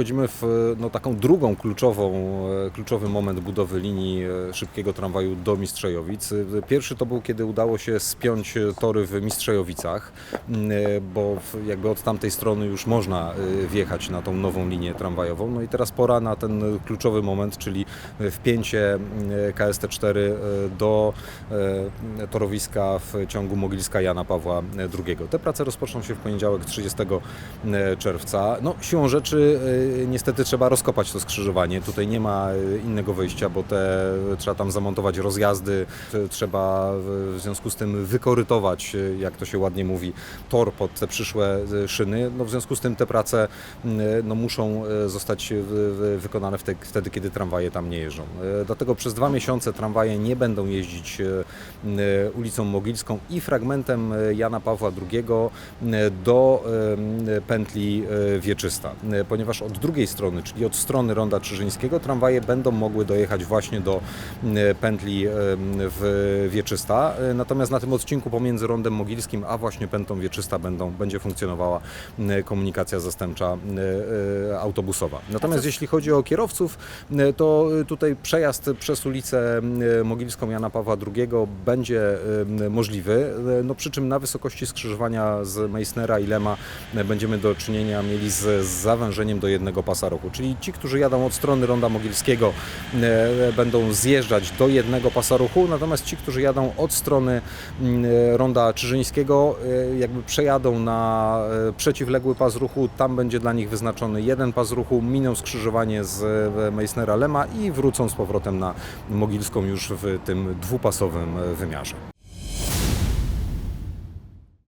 wchodzimy w no, taką drugą kluczową, e, kluczowy moment budowy linii e, szybkiego tramwaju do Mistrzejowic. E, Pierwszy to był, kiedy udało się spiąć tory w Mistrzejowicach, bo jakby od tamtej strony już można wjechać na tą nową linię tramwajową. No i teraz pora na ten kluczowy moment, czyli wpięcie m, KST4 e, do torowiska w ciągu Mogilska Jana Pawła II. Te prace rozpoczną się w poniedziałek 30 e, czerwca. No, siłą rzeczy niestety trzeba rozkopać to skrzyżowanie. Tutaj nie ma e, innego wyjścia, bo te, trzeba tam zamontować rozjazdy, trzeba w związku z tym wykorytować, e, jak to się ładnie mówi, tor pod te przyszłe e, szyny. No, w związku z tym te prace no, muszą zostać wy- wy- wykonane wte- wtedy, kiedy tramwaje tam nie jeżdżą. Dlatego przez dwa miesiące tramwaje nie będą jeździć ulicą Mogilską i fragmentem Jana Pawła II do pętli Wieczysta, ponieważ od drugiej strony, czyli od strony Ronda Czyżyńskiego, tramwaje będą mogły dojechać właśnie do m, pętli em, w Wieczysta. E, Natomiast na tym odcinku pomiędzy Rondem Mogilskim a właśnie pętlą Wieczysta będą, będzie funkcjonowała m, komunikacja zastępcza m, e, autobusowa. Natomiast jeśli chodzi o kierowców, to tutaj przejazd przez ulicę Mogilską Jana Pawła II będzie możliwy, e, no przy czym na wysokości skrzyżowania z Meissnera i Lema e, będziemy do czynienia mieli z zawężeniem do jednego pasa ruchu, czyli ci, którzy jadą od strony Ronda Mogilskiego e, będą zjeżdżać do jednego pasa ruchu, natomiast ci, którzy jadą od strony mm, e, Ronda Czyżyńskiego e, jakby przejadą na e, przeciwległy pas ruchu, tam będzie dla nich wyznaczony jeden pas ruchu, miną skrzyżowanie z e, Meissnera Lema i wrócą z powrotem na Mogilską już w tym dwupasowym e, wymiarze.